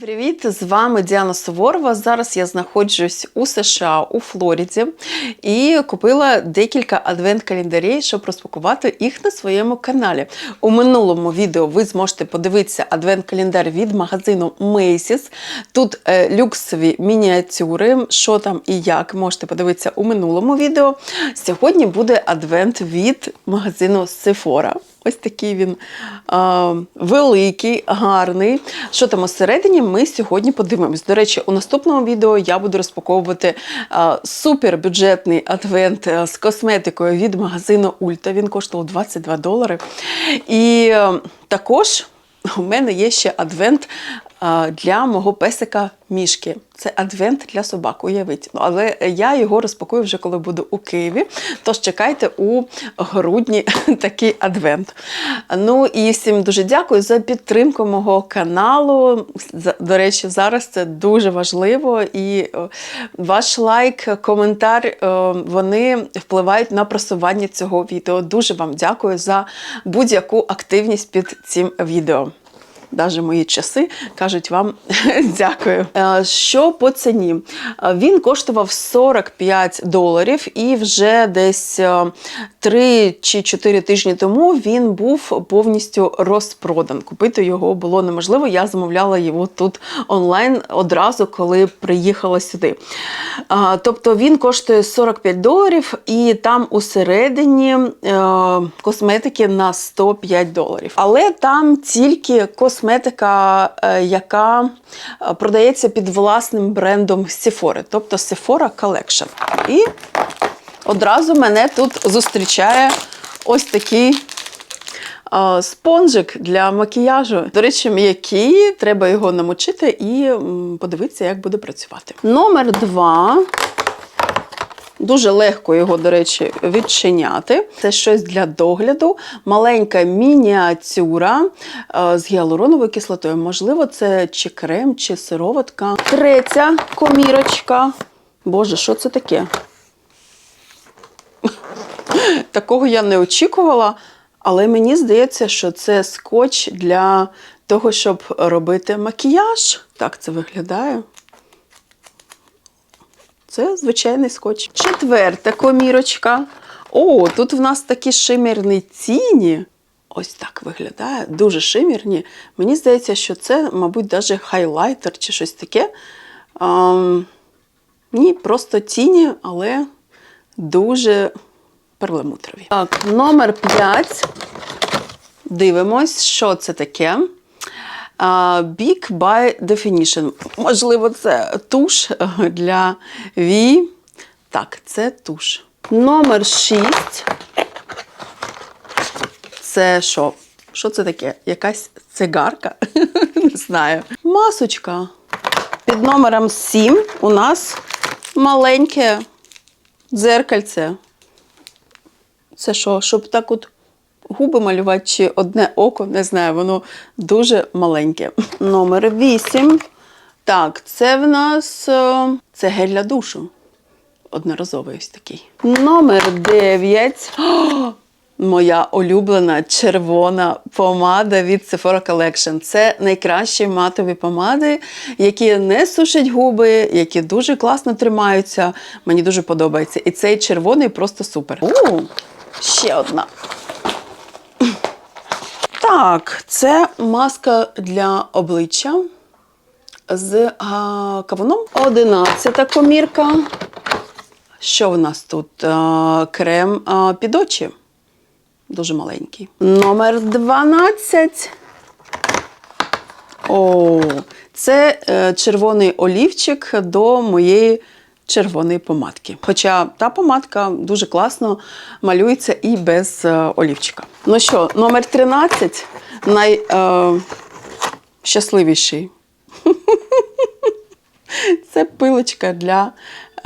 Привіт! З вами Діана Суворова. Зараз я знаходжусь у США у Флориді і купила декілька адвент-календарів, щоб розпакувати їх на своєму каналі. У минулому відео ви зможете подивитися адвент-календар від магазину Macy's. Тут е, люксові мініатюри, що там і як можете подивитися у минулому відео. Сьогодні буде адвент від магазину Sephora. Ось такий він а, великий, гарний. Що там усередині, ми сьогодні подивимось. До речі, у наступному відео я буду розпаковувати а, супербюджетний адвент з косметикою від магазину Ульта. Він коштував 22 долари. І а, також у мене є ще адвент для мого песика мішки. Це адвент для собак, уявіть. Ну, але я його розпакую вже коли буду у Києві. Тож чекайте у грудні такий адвент. Ну і всім дуже дякую за підтримку мого каналу. До речі, зараз це дуже важливо. І ваш лайк, коментар вони впливають на просування цього відео. Дуже вам дякую за будь-яку активність під цим відео. Даже мої часи кажуть вам дякую. Е, Що по ціні? Е, Він коштував 45 доларів, і вже десь 3 чи 4 тижні тому він був повністю розпродан. Купити його було неможливо. Я замовляла його тут онлайн одразу, коли приїхала сюди. Е, Тобто він коштує 45 доларів, і там усередині е, косметики на 105 доларів. Але там тільки косметика, е, яка е, продається під власним брендом Sephora, тобто Sephora Collection. І одразу мене тут зустрічає ось такий е, спонжик для макіяжу. До речі, м'який, треба його намочити і подивитися, як буде працювати. Номер два. Дуже легко його, до речі, відчиняти. Це щось для догляду. Маленька мініатюра е, з гіалуроновою кислотою. Можливо, це чи крем, чи сироватка. Третя комірочка. Боже, що це таке? Такого я не очікувала, але мені здається, що це скотч для того, щоб робити макіяж. Так це виглядає. Це звичайний скотч. Четверта комірочка. О, тут в нас такі шимірні тіні. Ось так виглядає. Дуже шимірні. Мені здається, що це, мабуть, навіть хайлайтер чи щось таке. Ам, ні, просто тіні, але дуже перламутрові. Так, номер 5. Дивимось, що це таке. Big by Definition. Можливо, це туш для вій. Так, це туш. Номер 6. Це що? Що це таке? Якась цигарка? Не знаю. Масочка. Під номером 7 у нас маленьке дзеркальце. Це що, щоб так от губи малювати чи одне око, не знаю, воно дуже маленьке. Номер 8. Так, це в нас е, це гель для душу. Одноразовий ось такий. Номер 9. О, Моя улюблена червона помада від Sephora Collection. Це найкращі матові помади, які не сушать губи, які дуже класно тримаються. Мені дуже подобається. І цей червоний просто супер. У, ще одна. Так, це маска для обличчя з а, кавуном. Одинадцята комірка. Що в нас тут? А, крем а, під очі. Дуже маленький. Номер 12. О, це е, червоний олівчик до моєї червоної помадки. Хоча та помадка дуже класно малюється і без е, олівчика. Ну що, номер 13 найщасливіший. Це пилочка для.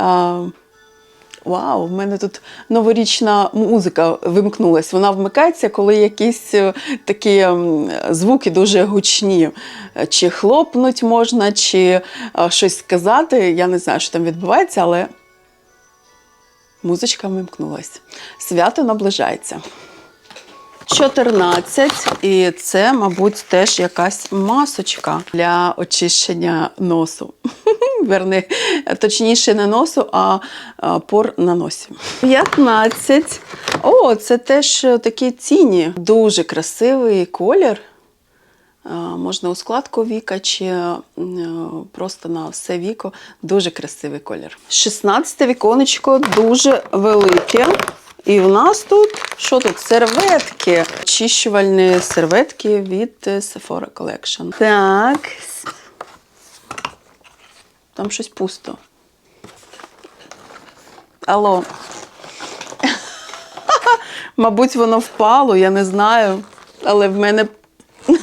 Е, Вау, в мене тут новорічна музика вимкнулась. Вона вмикається, коли якісь е, такі звуки дуже гучні. Чи хлопнуть можна, чи е, щось сказати. Я не знаю, що там відбувається, але музичка вимкнулась. Свято наближається. 14. І це, мабуть, теж якась масочка для очищення носу. Верни, точніше, не носу, а пор на носі. 15. О, це теж такі тіні. Дуже красивий колір. Можна у складку віка чи е, просто на все віко. Дуже красивий колір. 16 віконечко дуже велике. І в нас тут що тут? Серветки. Очищувальні серветки від е, Sephora Collection. Так. Там щось пусто. Алло. Мабуть, воно впало, я не знаю. Але в мене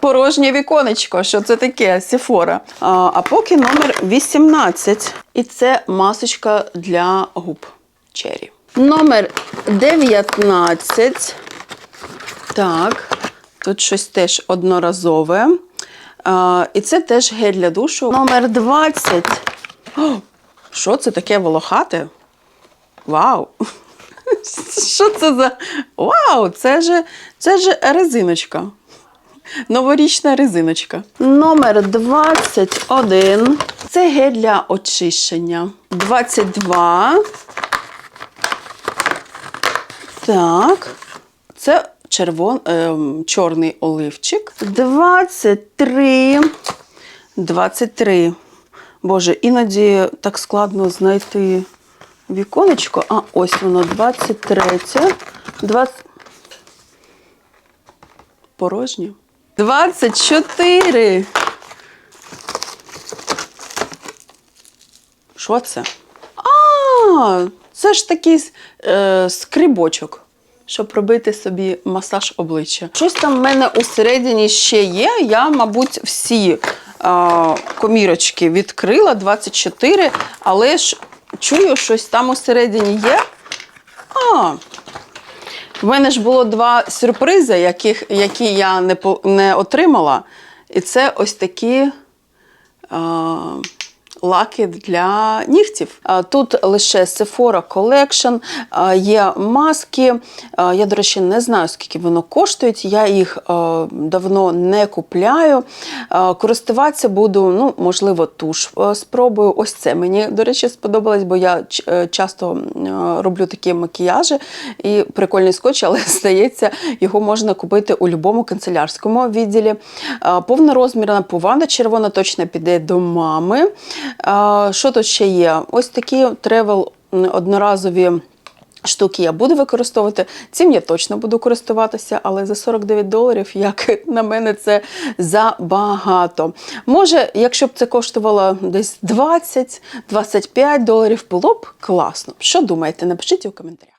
порожнє віконечко. Що це таке? Сефора. А, а поки номер 18. І це масочка для губ Черрі. Номер 19. Так, тут щось теж одноразове. А, і це теж гель для душу. Номер 20. О, що це таке волохате? Вау! Що це за. Вау! Це ж, це ж резиночка. Новорічна резиночка. Номер 21. Це гель для очищення. 22. Так. Це червон, е, чорний оливчик. 23. 23. Боже, іноді так складно знайти віконечко. А, ось воно 23. 20... Порожнє. 24. Що це? А, це ж такий е, скрибочок, щоб робити собі масаж обличчя. Щось там в мене усередині ще є. Я, мабуть, всі е, комірочки відкрила 24, але ж чую, щось там усередині є. А, в мене ж було два сюрпризи, яких, які я не, не отримала. І це ось такі. А, Лаки для нігтів. Тут лише Sephora Collection, є маски. Я, до речі, не знаю, скільки воно коштують. Я їх давно не купляю. Користуватися буду, ну, можливо, туш спробую. Ось це мені, до речі, сподобалось, бо я е, часто роблю такі макіяжі і прикольний скотч, але здається, його можна купити у будь-якому канцелярському відділі. Повнорозмірна пованда червона точно піде до мами. Що тут ще є? Ось такі тревел одноразові. Штуки я буду використовувати. Цим я точно буду користуватися, але за 49 доларів, як на мене, це забагато. Може, якщо б це коштувало десь 20-25 доларів, було б класно. Що думаєте? Напишіть у коментарях.